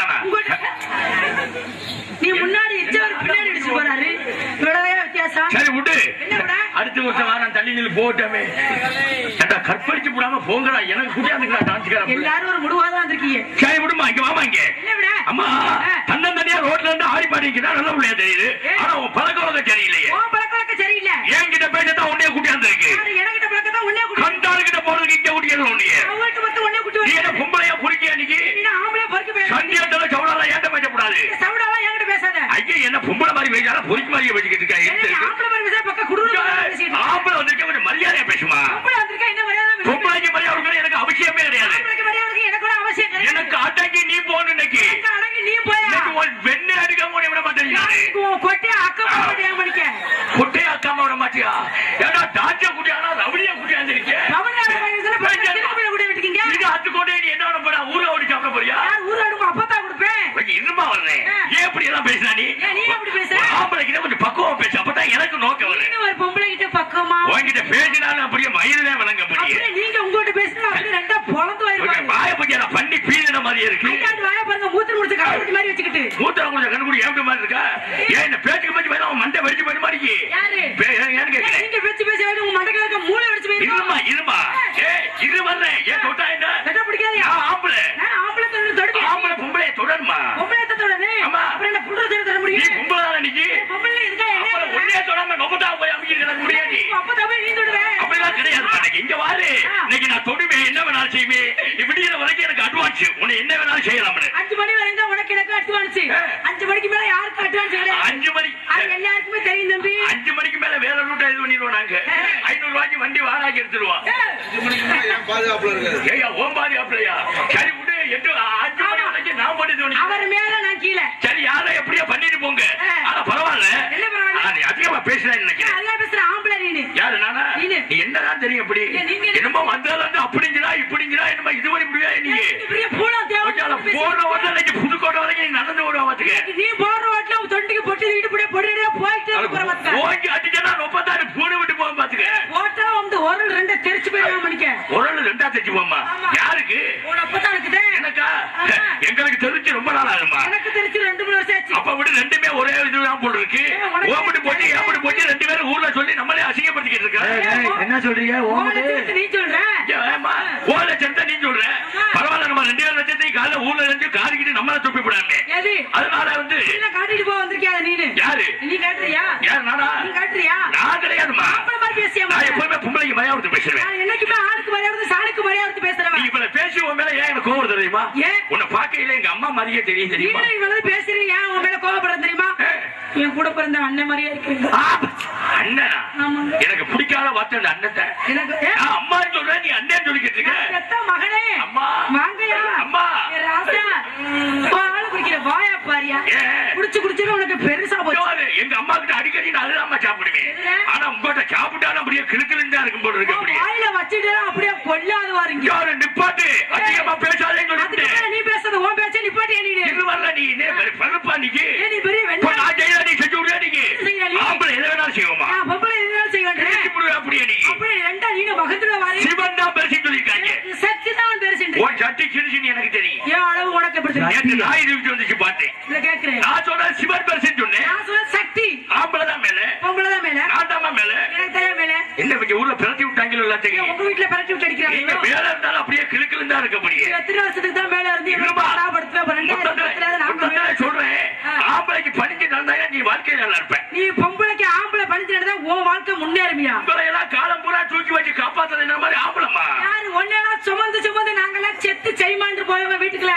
தானே தானா நீ முன்னாடி இச்சவர் பின்னாடி அடிச்சு போறாரு. இவ்வளவே வித்தியாசம். சரி விட்டு என்ன விட? அடுத்த வருஷம் வாரம் தள்ளி நின்று போட்டமே ஏண்டா கற்பழிச்சு போங்கடா. எனக்கு குடியாந்துக்கிறா டான்ஸ்கார எல்லாரும் ஒரு முடிவா தான் சரி விடுமா இங்க வாமா இங்க. அம்மா தன்னன் தனியா ரோட்ல இருந்து ஆடி பாடிக்கிறா நல்ல பிள்ளையா தெரியுது. ஆனா உன் பழக்க வழக்கம் சரியில்லையே. உன் பழக்க வழக்கம் சரியில்லை. என்கிட்ட பேசத்தான் உன்னைய கூட்டியாந்து இருக்கு எனக்கிட்ட பழக்கத்தான் உன்னே குடி கண்டாளுகிட்ட போறதுக்கு இங்க குடிக்கிறது உன்னைய. அவங்கள்ட்ட மொத்தம் உன்னே குட்டி நீ என்ன வச்சு பொம்பளையா புரிக்கியா இன்னைக்கு நீ ஆம்பளை பொறுக்க பேச சண்டியாட்டல சவுடால ஏன்ட்ட பேசக்கூடாது சவுடாலாம் என்கிட்ட பேசாத ஐயா என்ன பொம்பளை மாதிரி பேசாத பொறிக்கு மாதிரி பேசிக்கிட்டு இருக்கா? ஆம்பளை மாதிரி பேச பக்கம் இருக்க. ஆம்பளை வந்திருக்க கொஞ்சம் மரியாதையா பேசுமா வந்திருக்கா என்ன மரியாதை? பொம்பளைக்கு மரியாதை எனக்கு அவசியமே கிடையாது எனக்கு கூட அவசியம் கிடையாது. எனக்கு அடங்கி நீ போகணும் இன்னைக்கு அடங்கி நீ போயா? வெண்ணை அடிக்காம விட மாட்டேன் கொட்டையை பக்கத்து ஏன் பண்ணிக்க? குட்டையை அக்காம விட மாட்டியா ஏன்னா டாச்ச குட்டியானா ரவுடியா குட்டியாந்து இருக்கேன் ரமணியார் பையன் தானே பக்கத்து திருப்பதியில கொண்டு விட்டுருக்கீங்க. இது அத்துக்கொண்டே நீ என்ன பண்ண போறா ஊரை ஓடி சாப்பிட போறியா யார் ஊர் அடுக்கும் அப்பதான் கொடுப்பேன். இருமா வர்றேன் ஏன் இப்படி எல்லாம் பேசுறா நீ? ஒரு ஆம்பளைக்கிட்ட கொஞ்சம் பக்குவமா பேசு அப்பதான் எனக்கு நோக்கம் வரும் நீங்க ஒரு பொம்பளை கிட்ட பக்கமா உன்கிட்ட பேசினாலும் அப்படியே மயில்தான் விளங்க முடியும் நீங்க உங்ககிட்ட பேசினா அப்படியே ரெண்டா பொளந்து வருவாங்க வாய பத்தியா பண்ணி பீதின மாதிரியே இருக்கு. வாயை பாருங்க மூத்திரம் முடிச்ச மாதிரி வச்சுக்கிட்டு. மூத்தரம் கொஞ்சம் கண்டுபிடி ஏன் மாதிரி இருக்கா? ஏன் இந்த பேச்சுக்கு பேச்சு பேச அவன் மண்டை வெடிச்சு போய் மாதிரி யாரு? நீங்க பேச்சு பேச உங்க இருக்க மூளை வெடிச்சு போயிருக்கோம் இருமா ஏ இரு வர்றேன் ஏன் தொட்டா என்ன கட்ட பிடிக்காதியா நான் ஆம்பளை நான் ஆம்பளை தொழில் தொடுக்க ஆம்பளை பொம்பளை தொடருமா பொம்பளை தொடனே ஆமா. அப்புறம் என்ன புடுற தர நீ முடியும் பொம்பளை தானே நீ பொம்பளை இருக்கா அப்புறம் என்ன ஒன்னே தொடாம நொப்பதா போய் அமைக்க எனக்கு முடியாது அப்ப தம்பி நீ தொடுவேன் அப்படிலாம் கிடையாது இன்னைக்கு இங்க வாரு ஆ. இன்னைக்கு நான் தொடுவேன் என்ன வேணாலும் செய்வேன் இப்படிங்கிற வரைக்கும் எனக்கு அட்வான்ஸ் உன்னை என்ன வேணாலும் செய்யலாம் அஞ்சு மணி வரைக்கும் உனக்கு எனக்கு அட்வான்ஸ் ஆ. அஞ்சு மணிக்கு மேல யாருக்கும் அட்வான்ஸ் கிடையாது அஞ்சு மணி அது எல்லாருக்குமே தெரியும் தம்பி. அஞ்சு மணிக்கு மேல வேற ரூட்டா இது பண்ணிடுவோம் நாங்க. ஐநூறு ரூபாய்க்கு வண்டி வாடகை எடுத்துருவோம் பாதுகாப்புல சரி விடு எட்டு அஞ்சு மணி வரைக்கும் நான் பண்ணி தோணி அவர் மேல நான் கீழே சரி யாரை எப்படியோ பண்ணிட்டு போங்க ஆ. ஆனா பரவாயில்ல என்ன பரவாயில்ல? ஆ, நீ அதிகமா பேசுறேன்னு நினைக்கிறேன் அதிகா பேசுற ஆம்பளை நீனு யாரு நானா நீனு. நீ என்னதான் தெரியும் அப்படி ஏன் நீங்க- என்னமோ வந்தாலும் வந்து அப்படிங்கிறா இப்படிங்கிறா என்னமோ இது பண்ணி முடியா நீ நீ பெரிய பூலா கொஞ்சம் தேவை போன வருடம் இன்னைக்கு புதுக்கோட்டை வரைக்கும் நீ நடந்து விடுவா பாத்துக்க நீ போற வாட்டில உன் தொண்டிக்கு பொட்டி தூக்கிட்டு போய் பொடியடியா போயிட்டே இருக்க போற பாத்துக்க போய் அடிச்சனா முப்பத்தாறு பூனை விட்டு போக பாத்துக்க போட்டா வந்து ஒரு ரெண்டு தெரிச்சு போய் மணிக்க ஒரு ஆமா. யாருக்கு? எனக்கா. எங்களுக்கு தெரிஞ்சு ரொம்ப நாள் ஆகுமா எனக்கு ரெண்டு மூணு வருஷம் ஆச்சு. அப்ப விட ரெண்டுமே ஒரே இதுதான் போல இருக்கு ஓம்படி போட்டு ஏம்படி போட்டு ரெண்டு பேரும் ஊர்ல சொல்லி நம்மளே அசிங்கப்படுத்திக்கிட்டு ஏய், இருக்க ஏய், என்ன சொல்றீங்க? லட்சணத்தை நீ சொல்ற? ஓ லட்சத்தை நீ சொல்ற? பரவாயில்ல நம்ம ரெண்டு பேரும் லட்சத்தை காலைல ஊர்ல இருந்து காரிக்கிட்டு நம்மள துப்பி விடாமே எது? அதனால வந்து காட்டிட்டு போக வந்திருக்கியா நீனு? யாரு? நீ காட்டுறியா யார் நானா நீ காட்டுறியா நான் கிடையாதுமா ஆம்பளை மாதிரி பேசியா நான் எப்பவுமே பொம்பளைக்கு மரியாதை பேசுறேன் என்னைக்குமே ஆளுக்கு மரியாதை சாணுக்கு மரியாதை நீ பேசுறவன். இவளை பேசி உன் மேல ஏன் எனக்கு கோவம் தெரியுமா? ஏன்? உன்னை பார்க்கையில எங்க அம்மா மாதிரியே தெரியும் தெரியுமா? இவ்வளவு பேசுறீங்க ஏன் உன் மேல கோவப்படுறது தெரியுமா? என் கூட பிறந்த அண்ணன் மாதிரியே இருக்கீங்க. அண்ணனா. எனக்கு பிடிக்காத வார்த்தை அந்த அண்ணத்தை எனக்கு அம்மான்னு சொல்றேன் நீ அண்ணன் சொல்லிக்கிட்டு இருக்க. மகனே. அம்மா. வாங்கயா. அம்மா. ராசா. பால் குடிக்கிற வாயா பாரியா? குடிச்சு குடிச்சு உனக்கு பெருசா போச்சு. எங்க அம்மா கிட்ட அடிக்கடி நான் அதுதான் சாப்பிடுவேன்? ஆனா உங்ககிட்ட சாப்பிட்டாலும் அப்படியே தான் இருக்கும் போல இருக்கு வாயில வச்சுட்டு அப்படியே கொல்லாது வாருங்க ஜோரு, நிப்பாட்டு. அதிகமா சொல்லிட்டு மேல நீ பேசுறது உன் பேச்ச நிப்பாட்டியா நீ? இது வரல நீ நே, பருப்பா நீக்கு. நீ பெரிய வெண்ணா நான் செய்யல நீ செஞ்சு விடுறியா நீங்க செய்யல நீ? ஆம்பளை எதை வேணாலும் செய்வோமா? நான் பொம்பளை கிழிச்சு வேண்டேன் விடுவேன் அப்படியே நீ. அப்படியே ரெண்டா நீங்க வகுத்துல வாரி சிவன் தான் பெருசு சொல்லியிருக்காங்க. சக்தி தான் பெருசுன்றீங்க. உன் சட்டி சிறுசின்னு எனக்கு தெரியும். ஏன் அளவு உனக்கு எப்படி? நேற்று நாய் இருந்துட்டு வந்துச்சு பார்த்தேன். இல்ல கேக்குறேன் நான் சொல்றேன் சிவன் பெருசுன்னு சொன்னேன். நான் சொல்ல சக்தி. ஆம்பளை தான் மேல. பொம்பளை தான் மேல. நான் தான் மேல. எனக்கு தெரியும் மேல. என்ன ஊர்ல பிறத்தி உங்க வீட்டுல பரட்டி விட்டு நீங்க மேல இருந்தாலும் அப்படியே கிளுக்கிலும் தான் இருக்க முடியும். எத்தனை வருஷத்துக்கு தான் மேல இருந்து இருமா. படுத்துவேன் மொத்தத்துல மொத்தத்துல சொல்றேன். ஆம்பளைக்கு பணிஞ்சு நடந்தாங்க நீ வாழ்க்கையில நல்லா இருப்ப. நீ பொம்பளைக்கு ஆம்பளை பணிச்சு நடந்தா உன் வாழ்க்கை முன்னேறுமியா? எல்லாம் காலம் பூரா தூக்கி வச்சு காப்பாத்துறது என்ன மாதிரி ஆம்பளமா யாரு? ஒன்னெல்லாம் சுமந்து சுமந்து நாங்கெல்லாம் செத்து செய்மாண்டு போயவங்க வீட்டுக்குள்ள.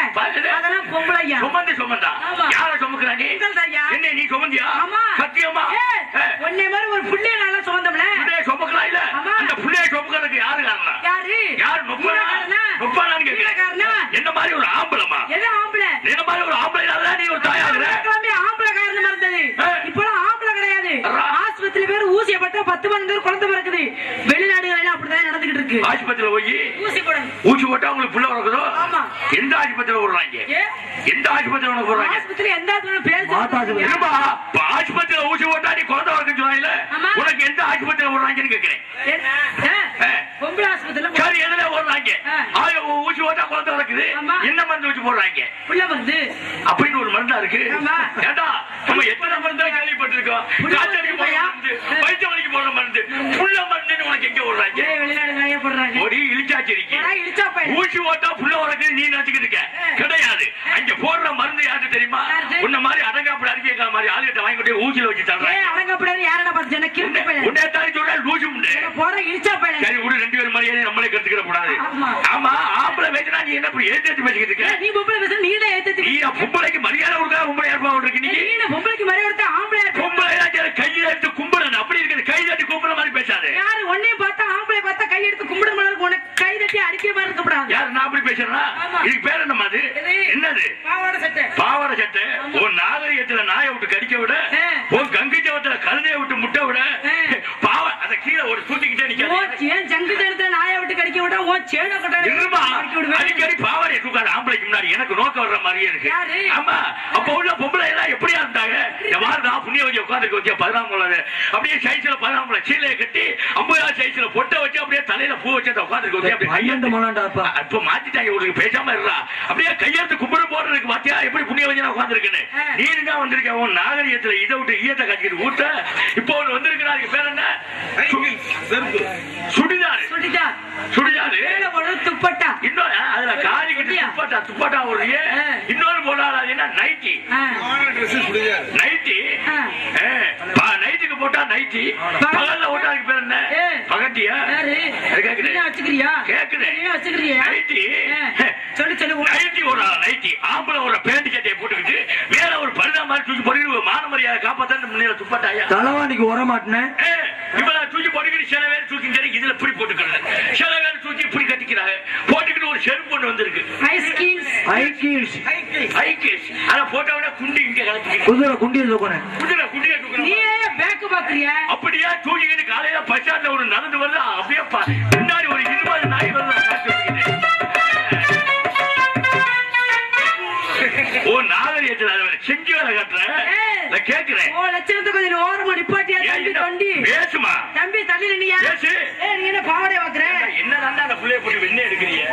அதெல்லாம் பொம்பளையா சுமந்து சுமந்தா. யார சுமக்குறா நீ. என்ன நீ சுமந்தியா? சத்தியமா? உன்னை மாதிரி ஒரு புள்ளைய நல்லா சுமந்தோம்ல புள்ளைய சுமக்கலாம் இல்ல ஆமா. அந்த சுமக்கிறதுக்கு யாரு? காரணம் யாரு யார்? முப்பானான்னு வீரக்காரனா? கேட்கிறேன் என்ன மாதிரி ஒரு ஆம்பளமா எது ஆம்பளை? என்ன மாதிரி ஒரு ஆம்பளை நீ ஒரு தாயாகுற? ஆம்பளை காரணமா இருந்தது ஆ. இப்பெல்லாம் ஆம்பளை கிடையாது. ஆஸ்பத்திரி பேர் ஊசிய பட்டா பத்து மணி குழந்தை பிறக்குது. வெளிநாடுகள் எல்லாம் அப்படிதான் நடந்துகிட்டு இருக்கு. ஆஸ்பத்திரியில போய் ஊசி போடணும் ஊசி போட்டா உங்களுக்கு புள்ள உறக்குதோ ஆமா. எந்த ஆஸ்பத்திரியில விடுறாங்க எந்த ஆஸ்பத்திரியில உனக்கு விடுறாங்க ஆஸ்பத்திரி எந்த ஆஸ்பத்திரி பேர் ஆஸ்பத்திரியில ஊசி போட்டா நீ குழந்தை சொன்னாங்கல்ல ஆமா. உனக்கு எந்த ஆஸ்பத்திரியில விடுறாங்கன்னு கேக்குறேன். ஏ, பொம்பளை ஆஸ்பத்திரியில சரி எதுல போடுறாங்க? ஊசி போட்டா குழந்தை. என்ன மருந்து ஊசி போடுறாங்க? புள்ள வந்து அப்படின்னு ஒரு மருந்தா இருக்கு. ஏண்டா? நம்ம எத்தனை மருந்தா கேள்விப்பட்டிருக்கோம்? காய்ச்சலுக்கு? மருந்து வயிற்று வலிக்கு மருந்து புள்ள மருந்துன்னு உனக்கு எங்க விடுறாங்க ஏய், வெளிநாடு நிறைய போடுறாங்க. ஒரு இழிச்சாச்சிரிக்கு ஆனா இழிச்சா பையன் ஊசி போட்டா புள்ள உனக்கு நீ நினைச்சுக்கிட்டு இருக்க? கிடையாது. அங்க போடுற மருந்து யாரு தெரியுமா? உன்ன மாதிரி அடங்காப்பட அறிக்கைக்கிற மாதிரி ஆளுகிட்ட வாங்கி கொண்டு போய் ஊசியில வச்சு தர்றேன் ஏய் அடங்கப்படாது யாரடா பார்த்து பையன். உன்னை தாண்டி சொல்ற லூசு உண்டு போற இழிச்சா பையன் சரி விடு ரெண்டு பேரும் மரியாதை நம்மளே கத்துக்கிற கூடாது. ஆமா. ஆமா ஆம்பளை பேசினா நீ என்ன இப்படி ஏத்து ஏத்து பேசிக்கிட்டு ஏய், இருக்க நீ பொம்பளை பேச நீ தான் ஏத்து நீ பொம்பளைக்கு மரியாதை கொடுக்காத பொம்பளை ஏற்பா இருக்கு நீ நீ என்ன பொம்பளைக்கு மறைய கொடுத்தா ஆம்பளை இருக்க? பொம்பளை கையில எடுத்து கும்பிடணும் அப்படி இருக்குது கை தட்டி கும்பிட மாதிரி பேசாது. யாரு உன்னையும் பார்த்தா ஆம்பளை பார்த்தா கை எடுத்து கும்பிட மாதிரி உனக்கு கை தட்டி அடிக்கிற மாதிரி இருக்கக்கூடாது யாரு நான் அப்படி பேசுறேன்னா. இதுக்கு பேர் அது? எது? என்னது? பாவாடை சட்டை. பாவாடை சட்டை. உன் நாகரிகத்துல நாயை விட்டு கடிக்க விட ஆ. உன் கங்கை ஜவத்துல கழுதையை விட்டு முட்டை விட ஆ. பாவ அத கீழே ஒரு தூக்கிக்கிட்டே ஓ நிக்காது ஏன் ஜங்கு ஜனத்தை நாயை விட்டு சேட இருமா கடிக்க விடுவேன். அடிக்கடி பாவாடை தூக்காது ஆம்பளைக்கு முன்னாடி எனக்கு நோக்கம் வர்ற மாதிரியே இருக்கு? ஆமா அப்ப உள்ள பொம்பளை எல்லாம் எப்படியா இருந்தாங்க? எவ்வாறு புண்ணிய வச்சு உட்காந்துருக்க வச்சு பதினாம் குழந்தை அப்படியே சைஸ்ல பதினாம் குழந்தை சீலையை கட்டி ஐம்பதாம் சைஸ்ல பொட்டை வச்சு அப்படியே தலையில பூ வச்சு அந்த உட்காந்துருக்க வச்சு அப்படியே இப்ப மாத்திட்டாங்க உங்களுக்கு பேசாம இருடா. அப்படியே கையெழுத்து கும்பிடு போடுறதுக்கு பாத்தியா? எப்படி புண்ணிய வஞ்சனா உட்காந்துருக்குன்னு. நீ என்ன வந்திருக்க? உன் நாகரிகத்துல இதை விட்டு ஈயத்தை கட்டிக்கிட்டு ஊட்ட இப்போ ஒண்ணு வந்திருக்குன்னா அதுக்கு பேர் என்ன? சுடிதாரு. சொல்லிட்டா சுடிதாரு? மேல ஒரு துப்பட்டா. இன்னொரு அதுல காரி கட்டி? துப்பாட்டா துப்பாட்டா ஒரு. இன்னொரு போடாது என்ன நைட்டி. நைட்டி. நைட்டுக்கு போட்டா நைட்டி. பகல்ல போட்டா அதுக்கு பேர் என்ன? ஏ. பகட்டியா? வச்சுக்கிறியா? வச்சுக்கிறியா? நைட்டி. சொல்லு சொல்லு நைட்டி ஒரு நைட்டி. ஆம்பளை ஒரு பேண்ட் சட்டையை போட்டுக்கிட்டு மேல ஒரு பரிதா மாதிரி தூக்கி போட்டு மான மரியாதை காப்பாத்தான் முன்னில துப்பாட்டாயா? தலைவாணிக்கு உர இவளை தூக்கி போட்டுக்கிட்டு சில பேர் தூக்கி சரி இதுல இப்படி போட்டுக்கிறது சில பேர் தூக்கி இப்படி கட்டிக்கிறாங்க. போட்டுக்கிட்டு ஒரு செருப்பு ஒண்ணு வந்திருக்கு. ஐஸ்கிரீம்ஸ் ஐக்கீல்ஸ் ஐகேஷ் அத போட்டோ விட குண்டி இங்க கலப்பிக்கிட்டு குதிரை குண்டியை தூக்குறேன். குண்டில குண்டிய தூக்கணும் அப்படியே தூக்கிக்கிட்டு காலையில ஸ்டாண்ட்ல ஒரு நடந்து வருது அப்படியே கேட்கிறேன் ஓ லட்சணத்தை கொஞ்சம் ஓரமா நிப்பாட்டியா தம்பி என்ன- தொண்டி? பேசுமா? தம்பி தள்ளி நின்னியா பேசு. ஏய் நீ என்ன பாவாடை பாக்குற என்னதான் அந்த புள்ளைய போட்டு வெண்ணே எடுக்கிறீங்க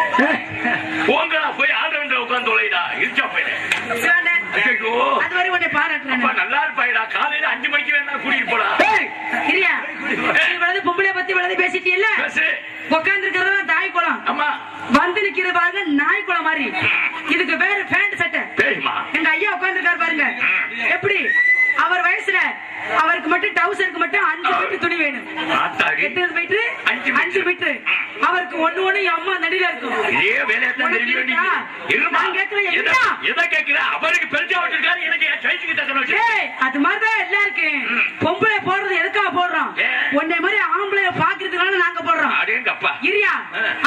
போங்கடா போய் ஆண்டவன் உட்கார்ந்து தொலைடா இருச்சா போயிடு சிவானே, ஐயோ அது வரை உன்னை பாராட்டுறேன் அப்பா நல்லா இருப்பாயிடா காலையில அஞ்சு மணிக்கு வேணா கூட்டிட்டு போடா இரியா நீ வந்து பொம்பளை பத்தி விளந்து பேசிட்டியல்ல பேசு உட்கார்ந்து இருக்கிறதா தாய் குளம் அம்மா வந்து நிக்கிறது பாருங்க நாய் குளம் மாதிரி இதுக்கு பேரு பேண்ட் சட்டை பேசுமா எங்க ஐயா உட்கார்ந்து பாருங்க எப்படி அவர் வயசுல அவருக்கு மட்டும் டவுசருக்கு மட்டும் அஞ்சு மீட்டர் துணி வேணும் ஆத்தாடி எட்டு மீட்டர் அஞ்சு அஞ்சு மீட்டர் அவருக்கு ஒண்ணு ஒண்ணு என் அம்மா நடில இருக்கும் இதே வேலையத்தான் உனக்கு தெரியும் இருக்கா? இருமா நான் கேட்கிறேன், எதை என்ன? எதை கேட்கிற அவருக்கு பெருசா வச்சிருக்காரு எனக்கு என் சைஸுக்கு தக்கன வச்சு ஏய் அது மாதிரிதான் எல்லாருக்கும் பொம்பளை போடுறது எதுக்காக போடுறோம் ஏன்? உன்னை மாதிரி ஆம்பளை பாக்குறதுனால நாங்க போடுறோம் இரியா.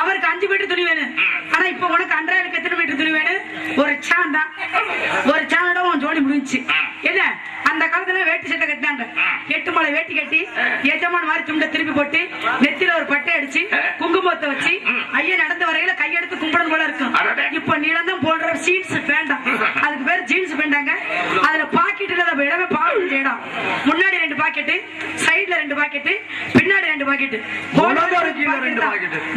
அவருக்கு அஞ்சு மீட்டர் துணி வேணும். ஆனா இப்ப உனக்கு அன்றாயிரம் எத்தனை மீட்டர் துணி வேணும் ஒரு சான் தான் ஒரு சானோட உன் ஜோடி முடிஞ்சுச்சு. ம். என்ன? அந்த காலத்துல வேட்டி சட்டை கட்டினாங்க. எட்டு மலை வேட்டி கட்டி எஜமான மாதிரி துண்டை திருப்பி போட்டு நெத்தில ஒரு பட்டை அடிச்சு குங்குமத்தை வச்சு. ஐயா நடந்த வரையில கையெடுத்து கும்பிடணும் போல இருக்கும். இப்ப நீளம் போடுற ஜீன்ஸ் வேண்டாம். அதுக்கு பேர் ஜீன்ஸ் பேண்டாங்க அதுல பாக்கெட்டுல இடமே பாக்கெட் இடம். முன்னாடி ரெண்டு பாக்கெட்டு சைடுல ரெண்டு பாக்கெட்டு பின்னாடி ரெண்டு பாக்கெட்டு.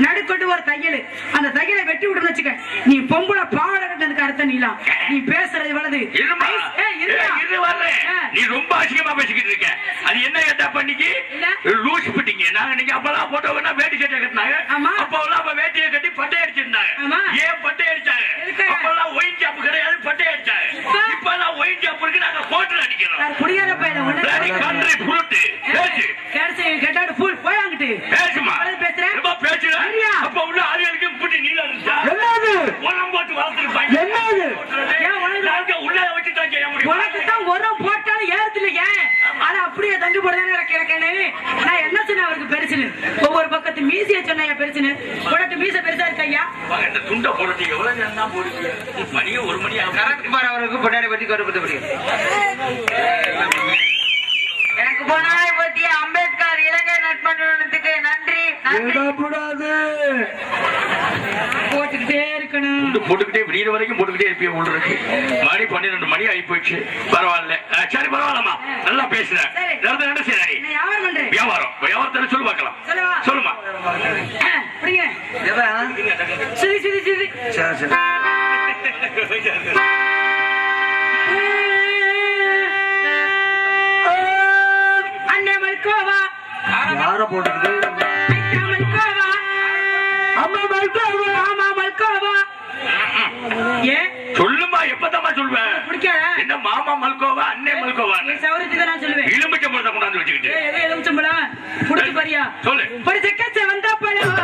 நடுக்கொண்டு ஒரு தையல். அந்த தையலை வெட்டி விடுன்னு வச்சுக்க நீ பொம்பளை பாவாடை அர்த்தம் நீலாம் நீ பேசுறது வலது. ரொம்ப அசிங்கமா பேசிக்கிட்டு இருக்க அது என்ன கேட்டா பண்ணிக்கு. லூஸ் பிட்டிங்க. நாங்க நீங்க அப்பெல்லாம் போட்டோ வேணா வேட்டி சட்டை கட்டினாங்க. ஆமா. அப்பெல்லாம் அப்ப வேட்டியை கட்டி பட்டை அடிச்சிருந்தாங்க. ஏன் பட்டை அடிச்சாங்க? அப்பெல்லாம் ஒயின் ஜாப் கிடையாது பட்டை அடிச்சாங்க. இப்ப? இப்பெல்லாம் ஒயின் ஜாப் இருக்கு நாங்க கோட்டில் அடிக்கிறோம். யார் குடியார பையல Bloody country fruit. பேசு. கேட்டு கேட்டாடு ஃபுல் போய் அங்கிட்டு பேசுமா? வலது பேசுற ரொம்ப பேசுற? சரியா? அப்ப உள்ள ஆளுகளுக்கு இப்படி நீளம் என்னது? உரம் போட்டு வளர்த்துருப்பாங்க. என்னது? உள்ள வச்சுட்டாங்க உனக்கு தான் உரம் போட்டாலும் ஏறுது இல்லையா ஆனா அப்படியே எனக்குன்னு நான் என்ன சொன்னேன் அவருக்கு பெருசுன்னு? ஒவ்வொரு பக்கத்து மீசிய சொன்னேன் பெருசுன்னு. உனக்கு மீச பெருசா இருக்கு ஐயா? இந்த துண்டை போடுறது எவ்வளவு நேரம் தான் போடுறீங்க மணியும் ஒரு மணி அவருக்கு கருப்பத்தை முடியும் எனக்கு பொன்னாடி பத்தி அம்பேத்கர் இலங்கை நட்பு நிறுவனத்துக்கு நன்றி. விடக்கூடாது. போட்டுக்கிட்டே இருக்கணும். போட்டுக்கிட்டே விடியற வரைக்கும் போட்டுக்கிட்டே இருப்பிய இருக்கு மணி பன்னிரெண்டு மணி ஆகி போயிடுச்சு பரவாயில்ல சரி பரவாயில்லம்மா. நல்லா பேசுறேன் சரி. நடந்து என்ன செய்யற நீ நான் வியாபாரம். வியாபாரத்தை சொல்லு பார்க்கலாம்? சொல்லுமா சரி சரி. அண்ணே மல்கோவா. யார போட்டுக்கிட்டு? மல்கோவா ஏன் சொல்லுமா எப்பதாம்மா சொல்வேன் என்ன மாமா மல்கோவா அண்ணே மல்கோவா? என் சௌரியத்தை தான் நான் சொல்லுவேன். எலுமிச்சை பழத்தை கொண்டாந்து வச்சுக்கிட்டு. எலுமிச்சம்பழம்? புடிச்சு பாரியா? சொல்லு. ஒரு செக்கச்ச வந்தா பழம்.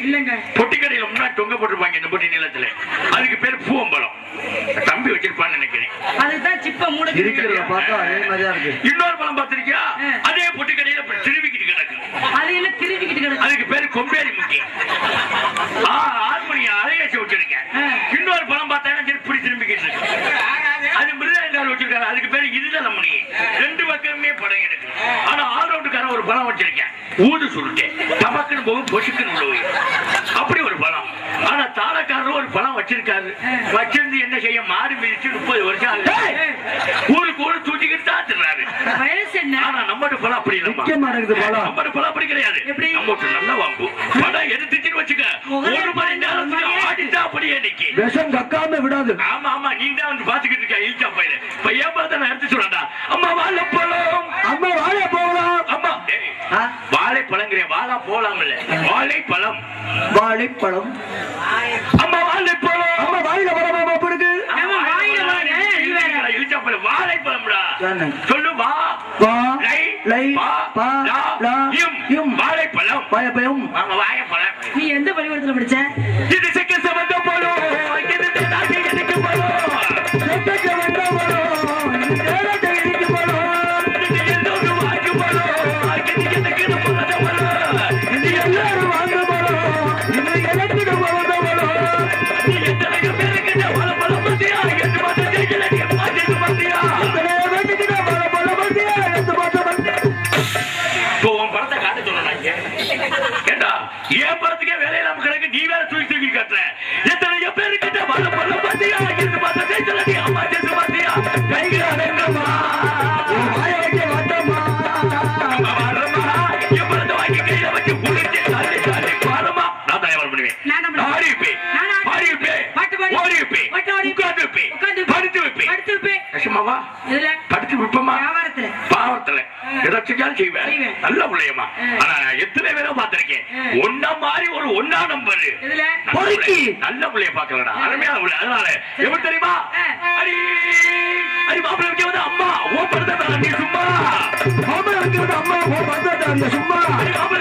இல்லங்க. பொட்டி கடையில முன்னாடி தொங்க போட்டிருப்பாங்க இந்த பொட்டி நிலத்துல. அதுக்கு பேர் பூவம்பழம். தம்பி வச்சிருப்பான்னு நினைக்கிறேன். அதுதான் சிப்ப மூட இருக்கிறத பார்த்தா அதே மாதிரியா இருக்கு. இன்னொரு பழம் பாத்திருக்கியா ஆ. அதே பொட்டி கடையில திருவிக்கிட்டு கிடக்கு. அது என்ன திருப்பிக்கிட்டு கிடக்கு? அதுக்கு பேரு கொம்பேரி முக்கியம் ஆ ஹார்மோனியம் அலையேசி வச்சிருக்கேன். இன்னொரு பழம் பார்த்தா இப்படி திரும்பிக்கிட்டு இருக்கு. அது மிருதங்கால் வச்சிருக்காரு அதுக்கு பேரு இருதல மணி ரெண்டு பக்கமே படம் இருக்கு ஆனா ஆல்ரவுண்டுக்காரன் ஒரு பழம் வச்சிருக்கேன். ஊது சுருட்டேன் தமக்குன்னு போகும் பொசுக்குன்னு போய். அப்படி ஒரு பழம் ஆனா தாளக்காரர் ஒரு பழம் வச்சிருக்காரு. வச்சிருந்து என்ன செய்ய மாடு மிதிச்சு முப்பது வருஷம் ஆகுது. ஊருக்கு ஊரு தூக்கிக்கிட்டு என்ன? ஆனா நம்மட்டு பழம் அப்படி பழம் நம்மட்டு பழம் அப்படி கிடையாது. எப்படி? நம்மட்டு நல்லா வாங்கும். படம் எடுத்துச்சுன்னு வச்சுக்க ஒரு மணி நேரத்துக்கு. ஆடிட்டா அப்படியே நிக்கி. விஷம் கக்காம விடாது. ஆமா ஆமா நீ தான் வந்து பாத்துக்கிட்டு இருக்க இல்ச்சா பையல இப்ப ஏன் பார்த்த நான் எடுத்து சொல்றேன்டா? அம்மா வாழ போகலாம் அம்மா ஏய், ஆ? வாழைப்பழங்கிறேன். வாழா போலாம் இல்ல வாழைப்பழம். வாழைப்பழம். அம்மா வாழைப்பழம். அம்மா நீ வேற. இழுச்சா பையல வாழைப்பழம்டா? சொல்லு வா. வா லை லை பா லா இம் வாழைப்பழம். வாழைப்பழம். நீ எந்த பள்ளிக்கூடத்துல படிச்ச? நல்ல பிள்ளைய பாக்கலடா அருமையான பிள்ளை. அதனால எப்படி தெரியுமா. அடி அடி மாப்பிள்ளை வைக்க வந்து அம்மா ஓ படுத்த சும்மா. மாமலை வைக்கிறது அம்மா போ வந்தாங்க சும்மா. அடி மாப்பிள்ளை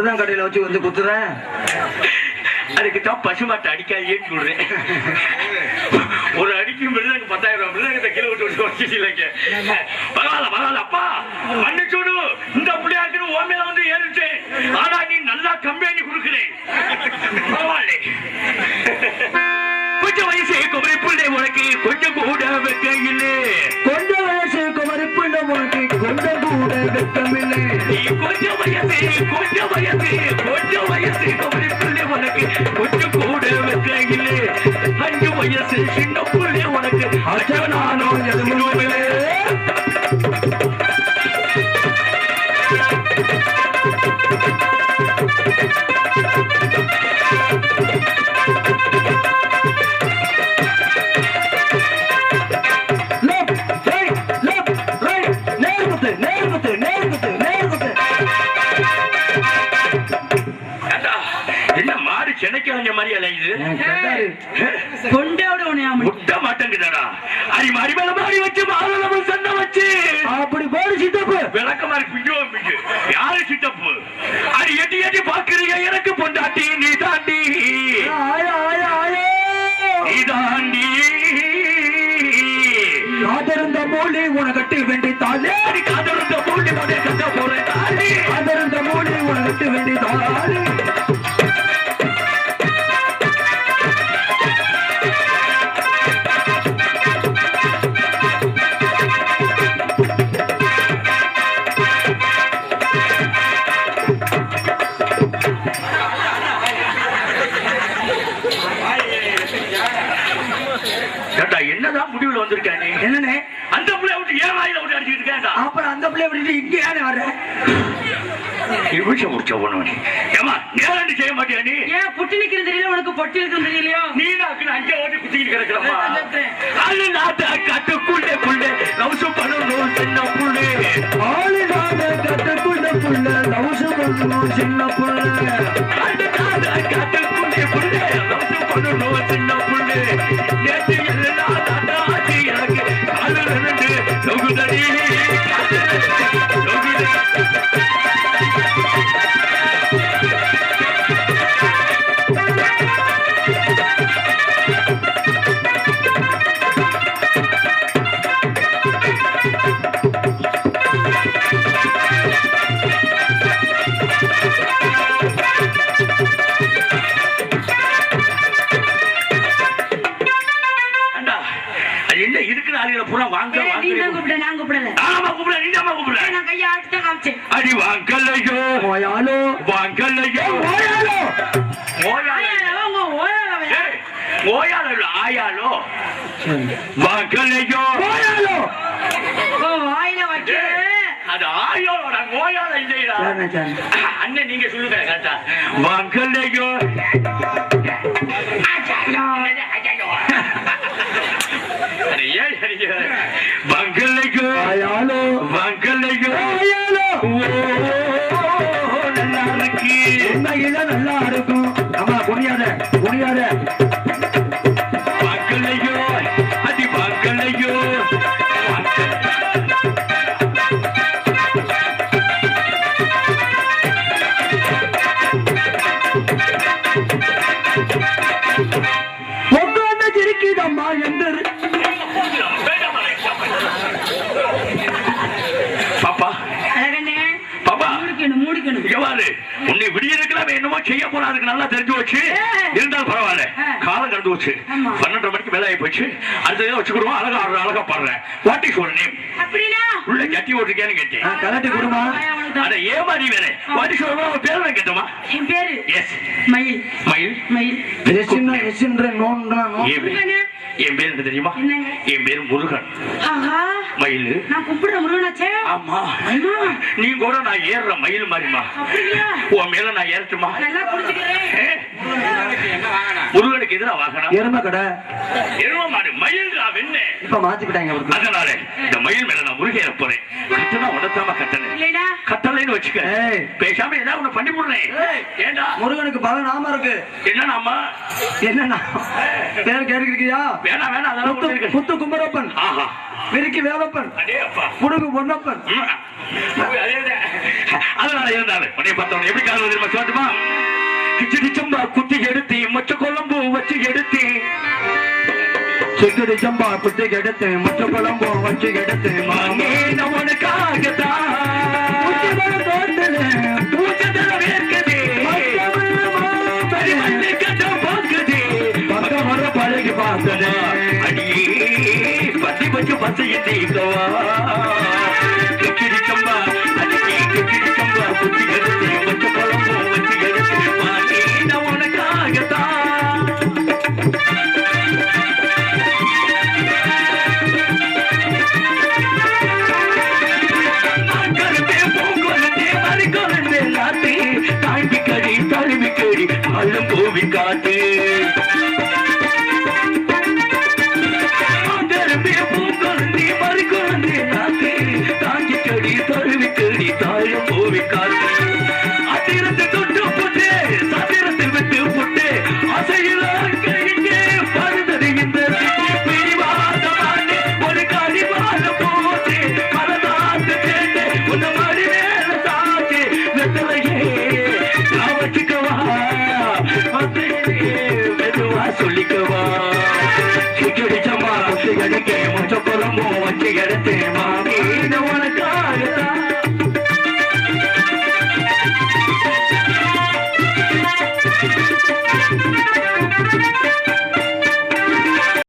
மருதான் கடையில வச்சு வந்து குத்துற? அதுக்குதான் பசுமாட்டை அடிக்காதேன்னு சொல்றேன். ஒரு அடிக்கும் மிருதங்க பத்தாயிரம் ரூபாய் மிருதங்கத்தை கீழே விட்டு விட்டு வச்சுக்கலைங்க பரவாயில்ல பரவாயில்ல அப்பா மன்னிச்சோடு இந்த பிள்ளையாருக்கு ஓமையில வந்து ஏறிட்டேன். ஆனா நீ நல்லா கம்பெனி கொடுக்குறேன் பரவாயில்ல. கொஞ்சம் வயசு குமரி பிள்ளை உனக்கு கொஞ்சம் கூட வெக்கையிலே கொஞ்சம் வயசு குமரி பிள்ளை உனக்கு கொஞ்சம் கூட வெக்கமில்லை. நீ கொஞ்சம் வைக்கையில் அஞ்சு வயசு சின்ன பிள்ளை உனக்கு. அச்சனானோ மாதிரி பிஞ்சோ பிஞ்சு யாரு சித்தப்பு? அடி எட்டி எட்டி பாக்குறீங்க எனக்கு பொண்டாட்டி நீ தாண்டி. நீ தாண்டி. காதருந்த மூலி உனகட்டு வேண்டி தாலே அடி என்னதான் முடிவுல வந்திருக்க நீ என்னண்ணே? அந்த பிள்ளை விட்டு ஏன் வாயில விட்டு அடிச்சுட்டு இருக்கேன்டா அப்புறம் அந்த பிள்ளைய விட்டுட்டு இங்க ஏன் வர விஷம் முடிச்ச ஒண்ணு ஏமா நேரண்டி செய்ய மாட்டியா நீ? ஏன் புட்டி நிக்கிறது தெரியல உனக்கு பொட்டி இருக்கிறது தெரியலையோ? நீ நாக்கு அங்கே ஓட்டி குத்திக்கிட்டு கிடக்கிறப்பா. அது நாட்ட கட்டுக்குள்ளே புள்ளே லவ்சு பண்ணணும் சின்ன புள்ளே. ஆளுநாத கட்டுக்குள்ள புள்ள லவுசு பண்ணணும் சின்ன புள்ள. நாட்ட கட்டுக்குள்ளே புள்ளே. இல்லையா சரிண்ணே சரிண்ணே அண்ணன் நீங்க சொல்லுங்க கரெக்டா வாங்கலையோ அட உன்னை விடியிருக்கலாம் என்னமோ செய்ய போனா அதுக்கு நல்லா தெரிஞ்சு வச்சு இருந்தாலும் பரவாயில்ல. காலம் கடந்து வச்சு. பன்னெண்டரை மணிக்கு வேலை ஆகி போச்சு. அடுத்ததே வச்சுக்கிடுவோம். அழகா ஆடுற அழகா பாடுறேன். வாட் இஸ் ஒரு நேம் உள்ள ஜட்டி ஓட்டிருக்கேன்னு கேட்டேன். கலட்டி கொடுமா. தான். அட ஏமாறி வேற. வாட் இஸ் ஒரு பேர் நான் கேட்டோமா என் பேரு? எஸ் மயில். மயில்? மயில். எசின்னா எசின்ற நோன்றா நோ என் பேர் என்ன தெரியுமா? என் பேர் முருகன். ஆஹா. மயில். நான் கூப்பிடுற முருகனாச்சே. ஆமா. நீ கூட நான் ஏறுற மயில் மாதிரிமா அப்படியா? உன் மேல நான் ஏறட்டுமா? முருகனுக்கு எதிரா வாகனம்? எருமை கடை. எருவ மாடு மயில் வெண்ண. இப்ப மாத்திக்கிட்டாங்க அதனால இந்த மயில் மேல நான் முருகேற போறேன். கட்டணா உடத்தாம கட்டணேன் இல்லைடா. கட்டலைன்னு வச்சுக்க. ஏய். பேசாம ஏதாவது ஒண்ணு பண்ணி போடுறேன். ஏண்டா? முருகனுக்கு பல நாம இருக்கு. என்ன நாம என்னன்னா பேர் கேட்டுக்கிறியா வேணாம் வேணாம் அதெல்லாம் புத்து குமரப்பன். ஆஹா. விரிக்கி வேலப்பன். புடுகு பொன்னப்பன். அதனால இருந்தாலும் உடைய பார்த்தவன். எப்படி காலம் தெரியுமா? சொல்லட்டுமா? குத்தி எடுத்து மொச்ச குழம்பு வச்சு எடுத்து சிக்கடி சம்பா குட்டி கெடுத்து முச்ச குழம்பு வச்சு நான் உனக்காகத்தான். பத்தி damn